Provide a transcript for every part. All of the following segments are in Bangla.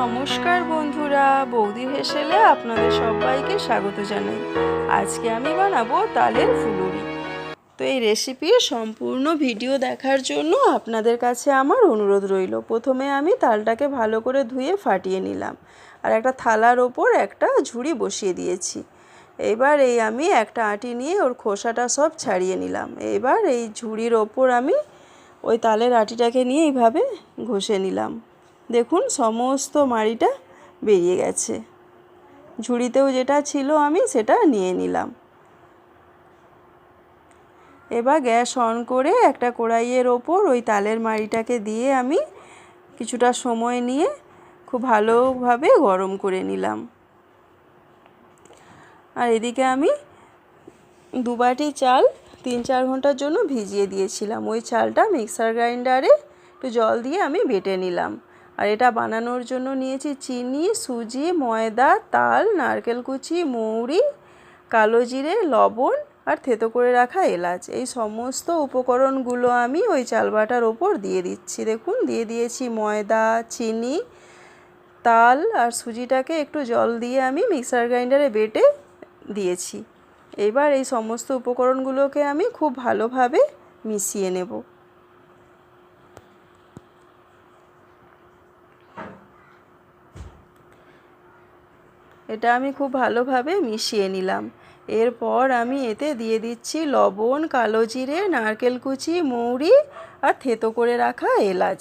নমস্কার বন্ধুরা, বৌদি হেসেলে আপনাদের সবাইকে স্বাগত জানাই। আজকে আমি বানাবো তালের ফুলুরি। তো এই রেসিপির সম্পূর্ণ ভিডিও দেখার জন্য আপনাদের কাছে আমার অনুরোধ রইল। প্রথমে আমি তালটাকে ভালো করে ধুয়ে ফাটিয়ে নিলাম। আর একটা থালার ওপর একটা ঝুড়ি বসিয়ে দিয়েছি। এবার এই আমি একটা আটি নিয়ে ওর খোসাটা সব ছাড়িয়ে নিলাম। এবার এই ঝুড়ির ওপর আমি ওই তালের আটিটাকে নিয়ে এইভাবে ঘষে নিলাম। দেখুন, সমস্ত মাড়িটা বেরিয়ে গেছে। ঝুড়িতেও যেটা ছিল আমি সেটা নিয়ে নিলাম। এবার গ্যাস অন করে একটা কড়াইয়ের ওপর ওই তালের মাড়িটাকে দিয়ে আমি কিছুটা সময় নিয়ে খুব ভালোভাবে গরম করে নিলাম। আর এদিকে আমি দুবাটি চাল তিন চার ঘণ্টার জন্য ভিজিয়ে দিয়েছিলাম। ওই চালটা মিক্সার গ্রাইন্ডারে একটু জল দিয়ে আমি বেটে নিলাম। আর এটা বানানোর জন্য নিয়েছি চিনি, সুজি, ময়দা, তাল, নারকেল কুচি, মৌরি, কালো জিরে, লবণ আর থেতো করে রাখা এলাচ। এই সমস্ত উপকরণগুলো আমি ওই চাল বাটার ওপর দিয়ে দিচ্ছি। দেখুন, দিয়ে দিয়েছি ময়দা, চিনি, তাল আর সুজিটাকে একটু জল দিয়ে আমি মিক্সার গ্রাইন্ডারে বেটে দিয়েছি। এবার এই সমস্ত উপকরণগুলোকে আমি খুব ভালোভাবে মিশিয়ে নেব। এটা আমি খুব ভালোভাবে মিশিয়ে নিলাম। এরপর আমি এতে দিয়ে দিচ্ছি লবণ, কালো জিরে, নারকেল কুচি, মৌরি আর থেতো করে রাখা এলাচ।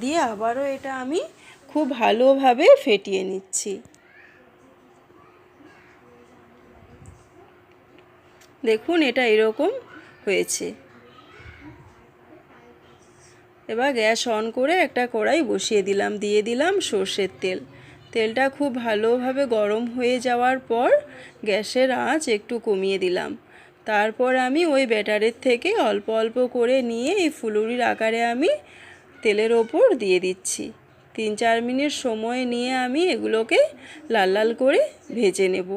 দিয়ে আবারও এটা আমি খুব ভালোভাবে ফেটিয়ে নিচ্ছি। দেখুন এটা এরকম হয়েছে। এবার গ্যাস অন করে একটা কড়াই বসিয়ে দিলাম। দিয়ে দিলাম সর্ষের তেল। তেলটা খুব ভালোভাবে গরম হয়ে যাওয়ার পর গ্যাসের আঁচ একটু কমিয়ে দিলাম। তারপর আমি ওই ব্যাটারের থেকে অল্প অল্প করে নিয়ে এই ফুলুরির আকারে আমি তেলের ওপর দিয়ে দিচ্ছি। তিন চার মিনিট সময় নিয়ে আমি এগুলোকে লাল লাল করে ভেজে নেব।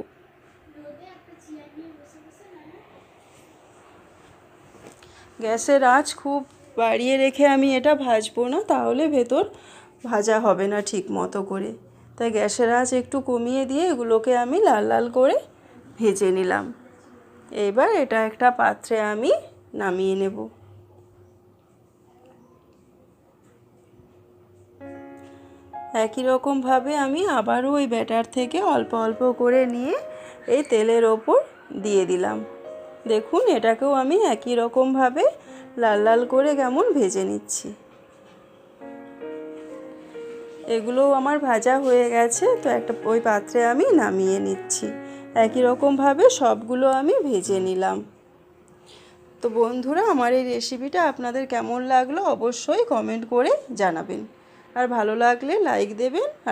গ্যাসের আঁচ খুব বাড়িয়ে রেখে আমি এটা ভাজবো না, তাহলে ভেতর ভাজা হবে না ঠিক মতো করে। তাই গ্যাসের আঁচ একটু কমিয়ে দিয়ে এগুলোকে আমি লাল লাল করে ভেজে নিলাম। এবার এটা একটা পাত্রে আমি নামিয়ে নেব। একই রকমভাবে আমি আবারও ওই ব্যাটার থেকে অল্প অল্প করে নিয়ে এই তেলের ওপর দিয়ে দিলাম। দেখুন এটাকেও আমি একই রকমভাবে লাল লাল করে কেমন ভেজে নিচ্ছি। এগুলোও আমার ভাজা হয়ে গেছে, তো একটা ওই পাত্রে আমি নামিয়ে নিচ্ছি। একই রকমভাবে সবগুলো আমি ভেজে নিলাম। তো বন্ধুরা, আমার এই রেসিপিটা আপনাদের কেমন লাগল অবশ্যই কমেন্ট করে জানাবেন। আর ভালো লাগলে লাইক দেবেন আর